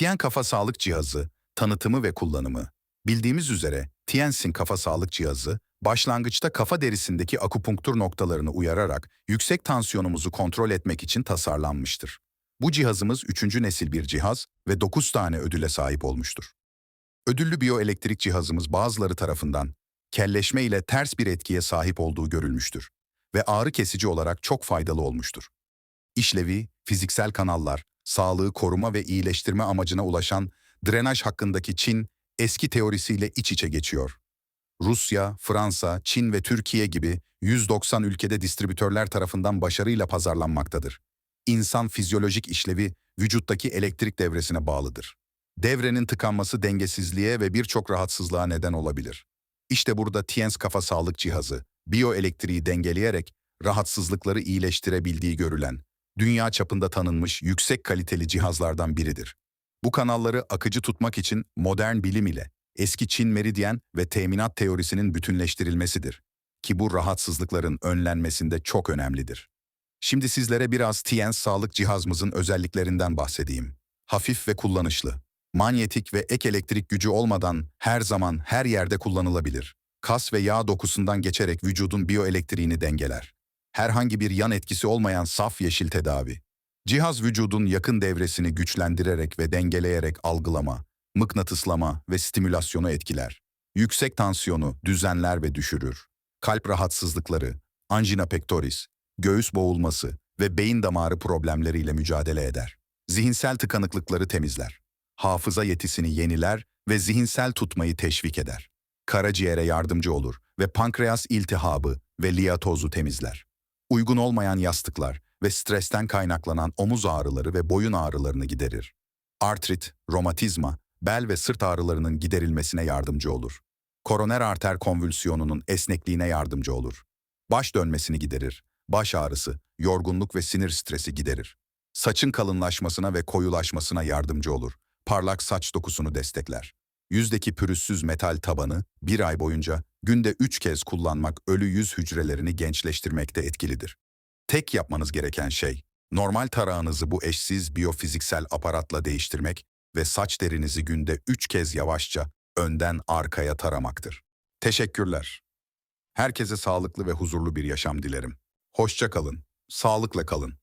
Tien Kafa Sağlık Cihazı, tanıtımı ve kullanımı. Bildiğimiz üzere Tiensin Kafa Sağlık Cihazı, başlangıçta kafa derisindeki akupunktur noktalarını uyararak yüksek tansiyonumuzu kontrol etmek için tasarlanmıştır. Bu cihazımız üçüncü nesil bir cihaz ve 9 tane ödüle sahip olmuştur. Ödüllü biyoelektrik cihazımız bazıları tarafından kelleşme ile ters bir etkiye sahip olduğu görülmüştür ve ağrı kesici olarak çok faydalı olmuştur. İşlevi, fiziksel kanallar, sağlığı koruma ve iyileştirme amacına ulaşan drenaj hakkındaki Çin, eski teorisiyle iç içe geçiyor. Rusya, Fransa, Çin ve Türkiye gibi 190 ülkede distribütörler tarafından başarıyla pazarlanmaktadır. İnsan fizyolojik işlevi vücuttaki elektrik devresine bağlıdır. Devrenin tıkanması dengesizliğe ve birçok rahatsızlığa neden olabilir. İşte burada TIENS kafa sağlık cihazı, biyoelektriği dengeleyerek rahatsızlıkları iyileştirebildiği görülen, dünya çapında tanınmış yüksek kaliteli cihazlardan biridir. Bu kanalları akıcı tutmak için modern bilim ile eski Çin meridyen ve teminat teorisinin bütünleştirilmesidir. Ki bu rahatsızlıkların önlenmesinde çok önemlidir. Şimdi sizlere biraz TIENS sağlık cihazımızın özelliklerinden bahsedeyim. Hafif ve kullanışlı. Manyetik ve ek elektrik gücü olmadan her zaman her yerde kullanılabilir. Kas ve yağ dokusundan geçerek vücudun biyoelektriğini dengeler. Herhangi bir yan etkisi olmayan saf yeşil tedavi. Cihaz vücudun yakın devresini güçlendirerek ve dengeleyerek algılama, mıknatıslama ve stimülasyonu etkiler. Yüksek tansiyonu düzenler ve düşürür. Kalp rahatsızlıkları, angina pectoris, göğüs boğulması ve beyin damarı problemleriyle mücadele eder. Zihinsel tıkanıklıkları temizler. Hafıza yetisini yeniler ve zihinsel tutmayı teşvik eder. Karaciğere yardımcı olur ve pankreas iltihabı ve liatozu temizler. Uygun olmayan yastıklar ve stresten kaynaklanan omuz ağrıları ve boyun ağrılarını giderir. Artrit, romatizma, bel ve sırt ağrılarının giderilmesine yardımcı olur. Koroner arter konvülsiyonunun esnekliğine yardımcı olur. Baş dönmesini giderir. Baş ağrısı, yorgunluk ve sinir stresi giderir. Saçın kalınlaşmasına ve koyulaşmasına yardımcı olur. Parlak saç dokusunu destekler. Yüzdeki pürüzsüz metal tabanı bir ay boyunca günde üç kez kullanmak ölü yüz hücrelerini gençleştirmekte etkilidir. Tek yapmanız gereken şey, normal tarağınızı bu eşsiz biyofiziksel aparatla değiştirmek ve saç derinizi günde üç kez yavaşça önden arkaya taramaktır. Teşekkürler. Herkese sağlıklı ve huzurlu bir yaşam dilerim. Hoşça kalın, sağlıkla kalın.